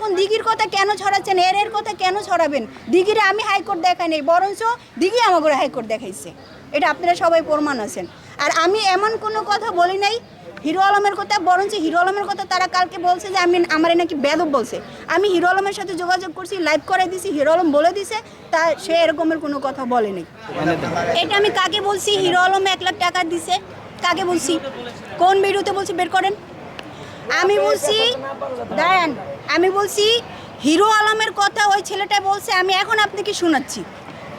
এখন দিঘির কথা কেন ছড়াচ্ছেন? এর এর কথা কেন ছড়াবেন? দিঘিরে আমি হাইকোর্ট দেখাই নেই, বরঞ্চ দিঘি আমাকে হাইকোর্ট দেখাইছে। এটা আপনারা সবাই প্রমাণ আছেন। আর আমি এমন কোনো কথা বলি নাই, হিরো আলমের কথা, বরঞ্চ হিরো আলমের কথা তারা কালকে বলছে যে আমি আমার নাকি বেদব বলছে। আমি হিরো আলমের সাথে যোগাযোগ করছি, লাইভ করে দিছি, হিরো আলম বলে দিছে, তা সে এরকমের কোনো কথা বলেনি এটা আমি কাকে বলছি? হিরো আলম এক লাখ টাকা দিছে। কাকে বলছি? কোন ভিডিওতে বলছি? বের করেন। আমি বলছি, দাঁড়ান আমি বলছি, হিরো আলমের কথা ওই ছেলেটা বলছে, আমি এখন আপনাকে শোনাচ্ছি।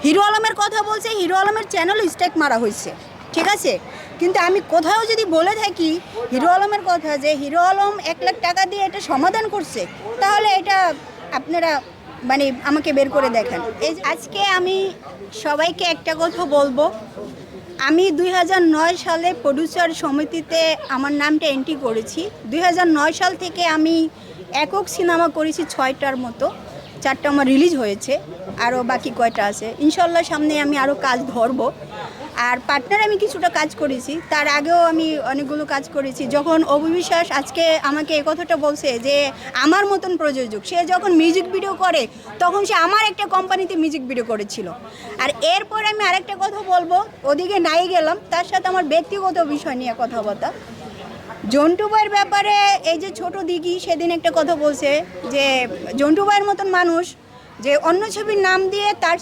হিরো আলমের কথা বলছে, হিরো আলমের চ্যানেল স্ট্রাইক মারা হয়েছে, ঠিক আছে? কিন্তু আমি কোথাও যদি বলে থাকি, হিরো আলমের কথা যে, হিরো আলম এক লাখ টাকা দিয়ে এটা সমাধান করছে, তাহলে এটা আপনারা মানে আমাকে বের করে দেখেন। এই আজকে আমি সবাইকে একটা কথা বলব। আমি দুই হাজার নয় সালে প্রডিউসার সমিতিতে আমার নামটা এন্ট্রি করেছি। দুই হাজার নয় সাল থেকে আমি একক সিনেমা করেছি ছয়টার মতো। চারটা আমার রিলিজ হয়েছে, আরও বাকি কয়টা আছে। ইনশাল্লাহ সামনে আমি আরও কাজ ধরবো। আর পার্টনার আমি কিছুটা কাজ করেছি, তার আগেও আমি অনেকগুলো কাজ করেছি। যখন অবিশ্বাস আজকে আমাকে এই কথাটা বলছে যে, আমার মতন প্রযোজক, সে যখন মিউজিক ভিডিও করে, তখন সে আমার একটা কোম্পানিতে মিউজিক ভিডিও করেছিল। আর এরপর আমি আরেকটা কথা বলব, ওদিকে নাই গেলাম, তার সাথে আমার ব্যক্তিগত বিষয় নিয়ে কথাবার্তা। জন্টু ভাইয়ের ব্যাপারে এই যে ছোট দিঘি সেদিন একটা কথা বলছে যে জন্টু ভাইয়ের মতন মানুষ যে অন্য ছবির নাম দিয়ে তার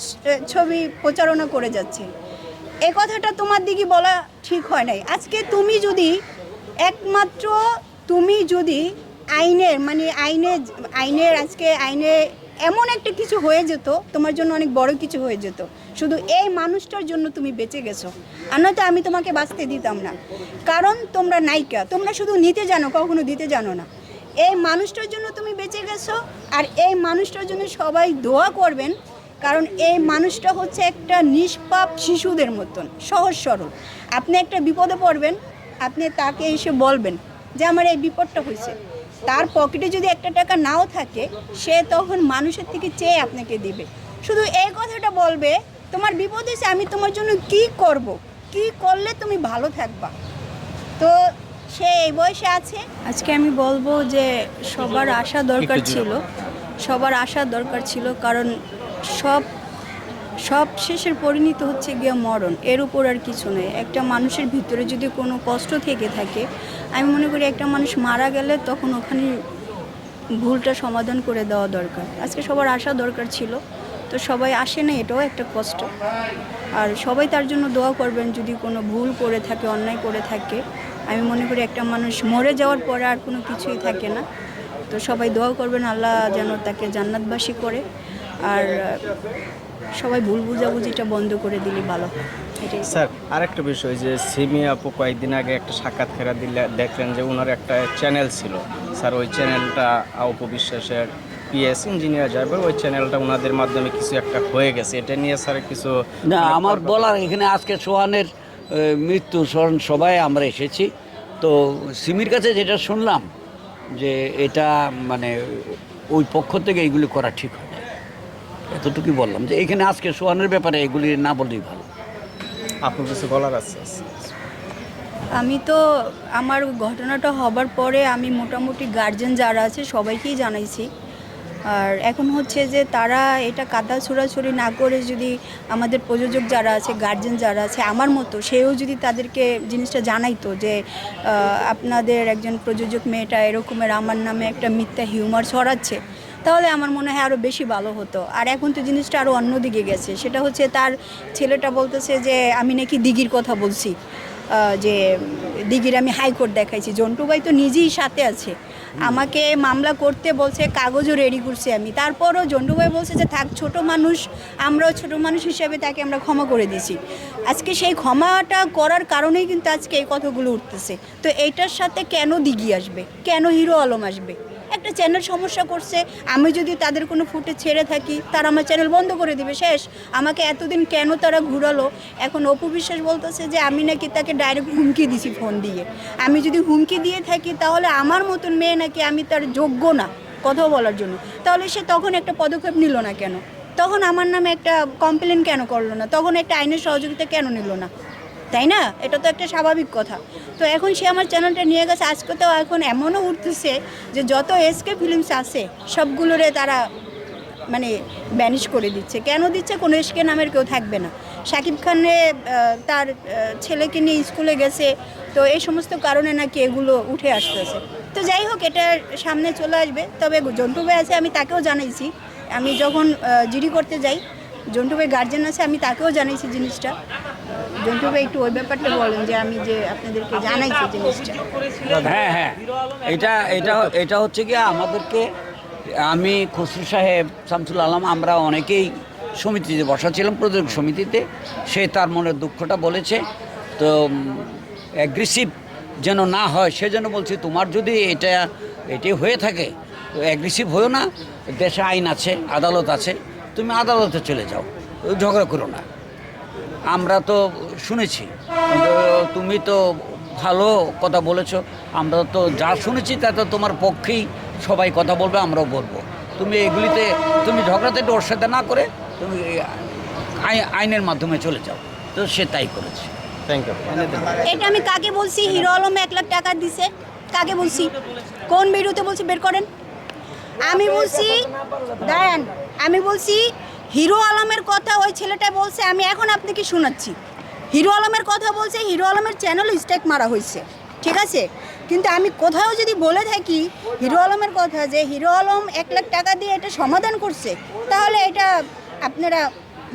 ছবি প্রচারণা করে যাচ্ছে। এ কথাটা তোমার দিকে বলা ঠিক হয় নাই। আজকে তুমি যদি একমাত্র তুমি যদি আইনের মানে আইনে আইনের আজকে আইনে এমন একটা কিছু হয়ে যেত, তোমার জন্য অনেক বড় কিছু হয়ে যেত। শুধু এই মানুষটার জন্য তুমি বেঁচে গেছো। আর নয়তো আমি তোমাকে বাঁচতে দিতাম না। কারণ তোমরা নায়িকা, তোমরা শুধু নিতে জানো, কখনো দিতে জানো না। এই মানুষটার জন্য তুমি বেঁচে গেছো, আর এই মানুষটার জন্য সবাই দোয়া করবেন, কারণ এই মানুষটা হচ্ছে একটা নিষ্পাপ শিশুদের মতন, সহজ সরল। আপনি একটা বিপদে পড়বেন, আপনি তাকে এসে বলবেন যে, আমার এই বিপদটা হয়েছে। তার পকেটে যদি একটা টাকা নাও থাকে সে তখন মানুষের থেকে চেয়ে আপনাকে দিবে। শুধু এই কথাটা বলবে তোমার বিপদ হয়েছে আমি তোমার জন্য কি করব? কি করলে তুমি ভালো থাকবা? তো সে এই বয়সে আছে। আজকে আমি বলব যে সবার আশা দরকার ছিল। সবার আশা দরকার ছিল কারণ সব সব শেষের পরিণত হচ্ছে গিয়ে মরণ। এর উপর আর কিছু নেই। একটা মানুষের ভিতরে যদি কোনো কষ্ট থেকে থাকে আমি মনে করি একটা মানুষ মারা গেলে তখন ওখানে ভুলটা সমাধান করে দেওয়া দরকার। আজকে সবার আসা দরকার ছিল, তো সবাই আসে না, এটাও একটা কষ্ট। আর সবাই তার জন্য দোয়া করবেন, যদি কোনো ভুল করে থাকে, অন্যায় করে থাকে, আমি মনে করি একটা মানুষ মরে যাওয়ার পরে আর কোনো কিছুই থাকে না। তো সবাই দোয়া করবেন, আল্লাহ যেন তাকে জান্নাতবাসী করে। আর সবাই ভুল বুঝাবুঝিটা বন্ধ করে দিলে ভালো হয়। স্যার আরেকটা বিষয় যে সিমি আপু কয়েকদিন আগে একটা সাক্ষাৎকার দিলে দেখলেন যে ওনার একটা চ্যানেল ছিল। স্যার ওই চ্যানেলটা অপু বিশ্বাসের পিএস ইঞ্জিনিয়ার যাবে ওই চ্যানেলটা ওনাদের মাধ্যমে কিছু একটা হয়ে গেছে। এটা নিয়ে স্যার কিছু না আমার বলার এখানে আজকে সোহানের মৃত্যু স্মরণ সবাই আমরা এসেছি। তো সিমির কাছে যেটা শুনলাম যে এটা মানে ওই পক্ষ থেকে এইগুলি করা ঠিক হয় না এতটুকুই বললাম যে এখানে আজকে সোহানের ব্যাপারে এগুলি না বললেই ভালো। আপনার কিছু বলার আছে? আমি তো, আমার ঘটনাটা হবার পরে আমি মোটামুটি গার্জেন যারা আছে সবাইকেই জানাইছি। আর এখন হচ্ছে যে তারা এটা কাদা ছোড়াছড়ি না করে যদি আমাদের প্রযোজক যারা আছে গার্জেন যারা আছে, আমার মতো, সেও যদি তাদেরকে জিনিসটা জানাইতো যে আপনাদের একজন প্রযোজক মেয়েটা এরকমের আমার নামে একটা মিথ্যা হিউমার ছড়াচ্ছে তাহলে আমার মনে হয় আরও বেশি ভালো হতো। আর এখন তো জিনিসটা আরও অন্যদিকে গেছে। সেটা হচ্ছে তার ছেলেটা বলতেছে যে, আমি নাকি দিঘির কথা বলছি। যে দিঘির আমি হাইকোর্ট দেখাইছি। জন্টু ভাই তো নিজেই সাথে আছে। আমাকে মামলা করতে বলছে, কাগজও রেডি করছি আমি। তারপরও জন্টু ভাই বলছে যে, থাক, ছোট মানুষ, আমরাও ছোট মানুষ হিসেবে তাকে আমরা ক্ষমা করে দিয়েছি আজকে সেই ক্ষমাটা করার কারণেই কিন্তু আজকে এই কথাগুলো উঠতেছে। তো এইটার সাথে কেন দিঘি আসবে? কেন হিরো আলম আসবে? একটা চ্যানেল সমস্যা করছে, আমি যদি তাদের কোনো ফুটে ছেড়ে থাকি, তারা আমার চ্যানেল বন্ধ করে দিবে। শেষ। আমাকে এতদিন কেন তারা ঘুরালো? এখন অপু বিশ্বাস বলতেছে যে, আমি নাকি তাকে ডাইরেক্ট হুমকি দিছি ফোন দিয়ে। আমি যদি হুমকি দিয়ে থাকি, তাহলে আমার মতন মেয়ে নাকি আমি তার যোগ্য না, কথা বলার জন্য। তাহলে সে তখন একটা পদক্ষেপ নিল না কেন? তখন আমার নামে একটা কমপ্লেন কেন করল না? তখন একটা আইনের সহযোগিতা কেন নিল না? তাই না? এটা তো একটা স্বাভাবিক কথা। তো এখন সে আমার চ্যানেলটা নিয়ে গেছে। আজকে তো এখন এমনও উঠতেছে যে যত এসকে ফিল্মস আছে, সবগুলোরে তারা মানে ব্যানিশ করে দিচ্ছে। কেন দিচ্ছে? কোনো এসকে নামের কেউ থাকবে না। শাকিব খানে তার ছেলেকে নিয়ে স্কুলে গেছে। তো এই সমস্ত কারণে নাকি এগুলো উঠে আসতেছে। তো যাই হোক, এটা সামনে চলে আসবে। তবে জন্টু ভাই আছে, আমি তাকেও জানাইছি। আমি যখন জিডি করতে যাই, জন্টু ভাই গার্জেন আছে, আমি তাকেও জানাইছি জিনিসটা। জন্টু ভাই একটু ওই ব্যাপারটা বলেন যে আমি যে আপনাদেরকে জানাইছি জিনিসটা। হ্যাঁ হ্যাঁ এটা এটা এটা হচ্ছে কি আমাদেরকে আমি খসরু সাহেব শামসুল আলম আমরা অনেকেই সমিতিতে বসা ছিলাম প্রযোজক সমিতিতে। সে তার মনের দুঃখটা বলেছে। তো অ্যাগ্রেসিভ যেন না হয় সেজন্য বলছি তোমার যদি এটা এটি হয়ে থাকে তো অ্যাগ্রেসিভ হয়েও না। দেশে আইন আছে আদালত আছে তুমি আদালতে চলে যাও। ঝগড়া করো না। আমরা তো শুনেছি। তুমি তো ভালো কথা বলেছ। আমরা তো যা শুনেছি তা তো তোমার পক্ষেই সবাই কথা বলবে আমরাও বলব। তুমি এগুলিতে তুমি ঝগড়াতে ওর সাথে না করে তুমি আইনের মাধ্যমে চলে যাও। তো সে তাই করেছে। থ্যাংক ইউ এটা আমি কাকে বলছি? হিরো আলম এক লাখ টাকা দিছে। কাকে বলছি? কোন ভিডিওতে বলছি? বের করেন। আমি বলছি দাঁড়ান। আমি বলছি হিরো আলমের কথা ওই ছেলেটা বলছে আমি এখন আপনাকে শোনাচ্ছি। হিরো আলমের কথা বলছে হিরো আলমের চ্যানেল স্ট্যাক মারা হয়েছে ঠিক আছে? কিন্তু আমি কোথাও যদি বলে থাকি হিরো আলমের কথা যে হিরো আলম এক লাখ টাকা দিয়ে এটা সমাধান করছে তাহলে এটা আপনারা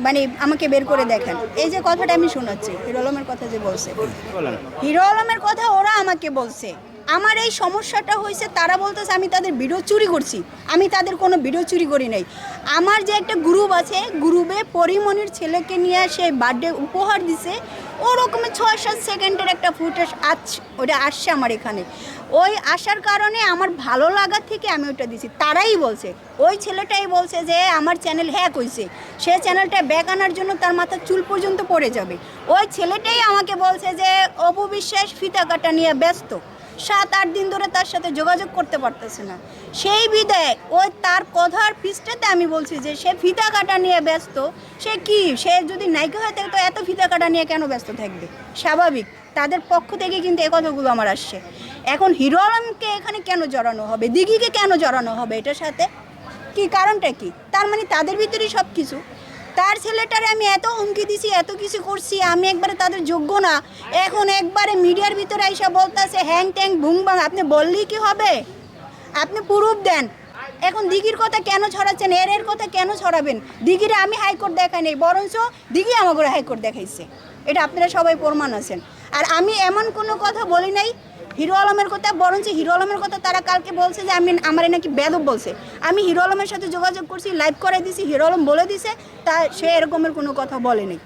মানে আমাকে বের করে দেখেন। এই যে কথাটা আমি শোনাচ্ছি হিরো আলমের কথা যে বলছে। হিরো আলমের কথা ওরা আমাকে বলছে। আমার এই সমস্যাটা হয়েছে, তারা বলতেছে, আমি তাদের ভিডিও চুরি করছি। আমি তাদের কোনো ভিডিও চুরি করি নাই। আমার যে একটা গ্রুপ আছে গ্রুপে পরিমণির ছেলেকে নিয়ে সে বার্থডে উপহার দিছে। ওরকমের ছয় সাত সেকেন্ডের একটা ফুটেজ আজ ওটা আসছে আমার এখানে। ওই আসার কারণে আমার ভালো লাগার থেকে আমি ওটা দিছি। তারাই বলছে, ওই ছেলেটাই বলছে যে, আমার চ্যানেল হ্যাক হয়েছে সে চ্যানেলটা ব্যাক আনার জন্য তার মাথার চুল পর্যন্ত পড়ে যাবে। ওই ছেলেটাই আমাকে বলছে যে অপবিশ্বাস ফিতা কাটা নিয়ে ব্যস্ত। সাত, আট দিন ধরে তার সাথে যোগাযোগ করতে পারতেছে না। সেই বিদায় ওই তার কথার পৃষ্ঠেতে আমি বলছি যে সে ফিতা কাটা নিয়ে ব্যস্ত, সে কি? সে যদি নায়িকা হয়ে থাকে তো এত ফিতা কাটা নিয়ে কেন ব্যস্ত থাকবে? স্বাভাবিক, তাদের পক্ষ থেকে কিন্তু এ কথাগুলো আমার আসছে। এখন হিরো আলমকে এখানে কেন জড়ানো হবে? দিঘিকে কেন জড়ানো হবে এটার সাথে? কি কারণটা কি? তার মানে তাদের ভিতরেই সব কিছু তার ছেলেটারে আমি এত হুমকি দিছি, এত কিছু করছি, আমি একবারে তাদের যোগ্য না। এখন একবারে মিডিয়ার ভিতরে আইসা বলতেছে, হ্যাং ট্যাং বুং বাং আপনি বললেই কি হবে? আপনি প্রুফ দেন। এখন দিঘির কথা কেন ছড়াচ্ছেন? এর এর কথা কেন ছড়াবেন? দিঘিরে আমি হাইকোর্ট দেখাই নেই, বরঞ্চ দিঘি আমাকে হাইকোর্ট দেখাইছে। এটা আপনারা সবাই প্রমাণ আছেন। আর আমি এমন কোনো কথা বলি নাই হিরো আলমের কথা, বরঞ্চ হিরো আলমের কথা তারা কালকে বলছে যে আমি আমার নাকি বেদব বলছে। আমি হিরো আলমের সাথে যোগাযোগ করছি লাইভ করে দিছি, হিরো আলম বলে দিছে, তা সে এরকমের কোনো কথা বলেনি।